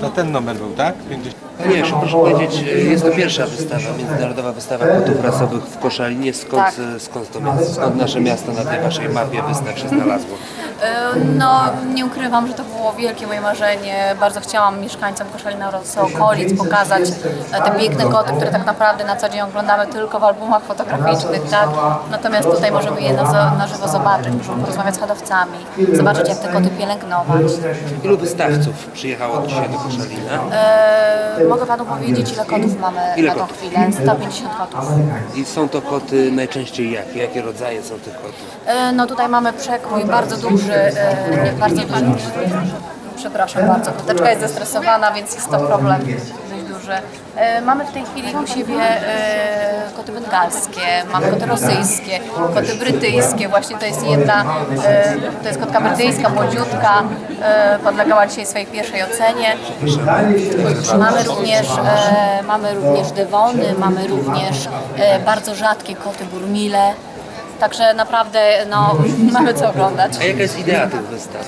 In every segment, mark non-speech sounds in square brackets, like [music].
No ten numer był, tak? 50. Panie Jasiu, proszę powiedzieć, jest to pierwsza wystawa, międzynarodowa wystawa kotów rasowych w Koszalinie. Skąd, Tak. e, skąd to miasto, skąd nasze miasto na tej waszej mapie wystaw się znalazło? E, No, nie ukrywam, że to było wielkie moje marzenie. Bardzo chciałam mieszkańcom Koszalina oraz okolic pokazać e, te piękne koty, które tak naprawdę na co dzień oglądamy tylko w albumach fotograficznych, tak? Natomiast tutaj możemy je na, zo- na żywo zobaczyć, możemy porozmawiać z hodowcami, zobaczyć jak te koty pielęgnować. Ilu wystawców przyjechało dzisiaj do? E, mogę Panu powiedzieć, ile kotów mamy Ile na tą kotów? chwilę? 150 kotów. I są to koty najczęściej jakie? Jakie rodzaje są tych kotów? E, No tutaj mamy przekrój bardzo duży, e, bardzo duży. Przepraszam bardzo, koteczka jest zestresowana, więc jest to problem duży. E, Mamy w tej chwili u siebie e, koty bengalskie, mamy koty rosyjskie, koty brytyjskie. Właśnie to jest jedna, e, to jest kotka brytyjska, młodziutka, e, podlegała dzisiaj swojej pierwszej ocenie. Mamy również, e, mamy również dewony, mamy również e, bardzo rzadkie koty burmile. Także naprawdę no, [laughs] mamy co oglądać. A jaka jest idea tych wystaw?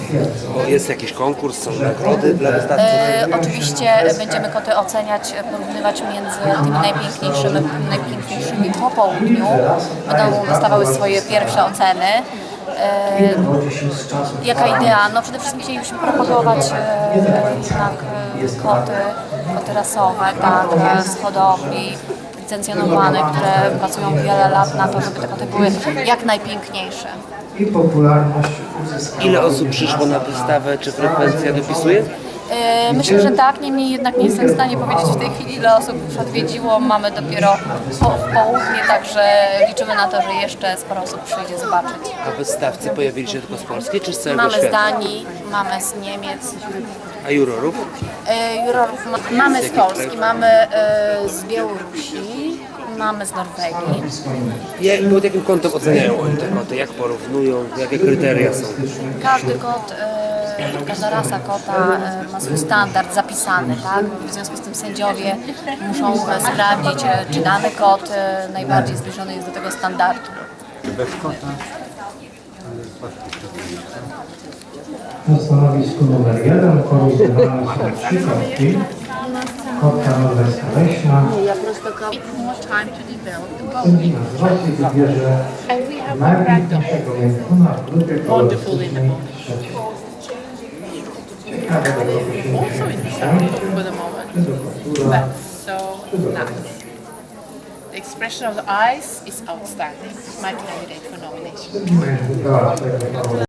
Bo jest jakiś konkurs, są nagrody dla wystawców? E, oczywiście będziemy koty oceniać, e, porównywać między tymi najpiękniejszymi, najpiękniejszymi po południu. Będą wystawały swoje pierwsze oceny. E, jaka idea? No przede wszystkim chcielibyśmy propagować e, jednak e, koty, koty rasowe, tak, e, z hodowli licencjonowane, które pracują wiele lat na to, żeby te koty były jak najpiękniejsze. I popularność uzyskała. Ile osób przyszło na wystawę? Czy frekwencja dopisuje? E, Myślę, że tak, niemniej jednak nie jestem w stanie powiedzieć w tej chwili, ile osób już odwiedziło. Mamy dopiero po, w południe, także liczymy na to, że jeszcze sporo osób przyjdzie zobaczyć. A wystawcy pojawili się tylko z Polski czy z całego Mamy z świata? Danii, mamy z Niemiec, A jurorów? e, jurorów ma, mamy z Polski, mamy e, z Białorusi, mamy z Norwegii. Jak, pod jakim kątem oceniają oni te koty? Jak porównują? Jakie kryteria są? Każdy kot, e, każda rasa kota e, ma swój standard zapisany, tak? W związku z tym sędziowie muszą e, sprawdzić, e, czy dany kot e, najbardziej zbliżony jest do tego standardu. Bez kota. Na stanowisku numer jeden porównywane są trzy kotki. Sędzina z Rosji wybierze najpiękniejszego więzuna w Wonderful in the Ciekawe Also in the center for the moment. czy so nice. The expression of the eyes is outstanding. My candidate for nomination.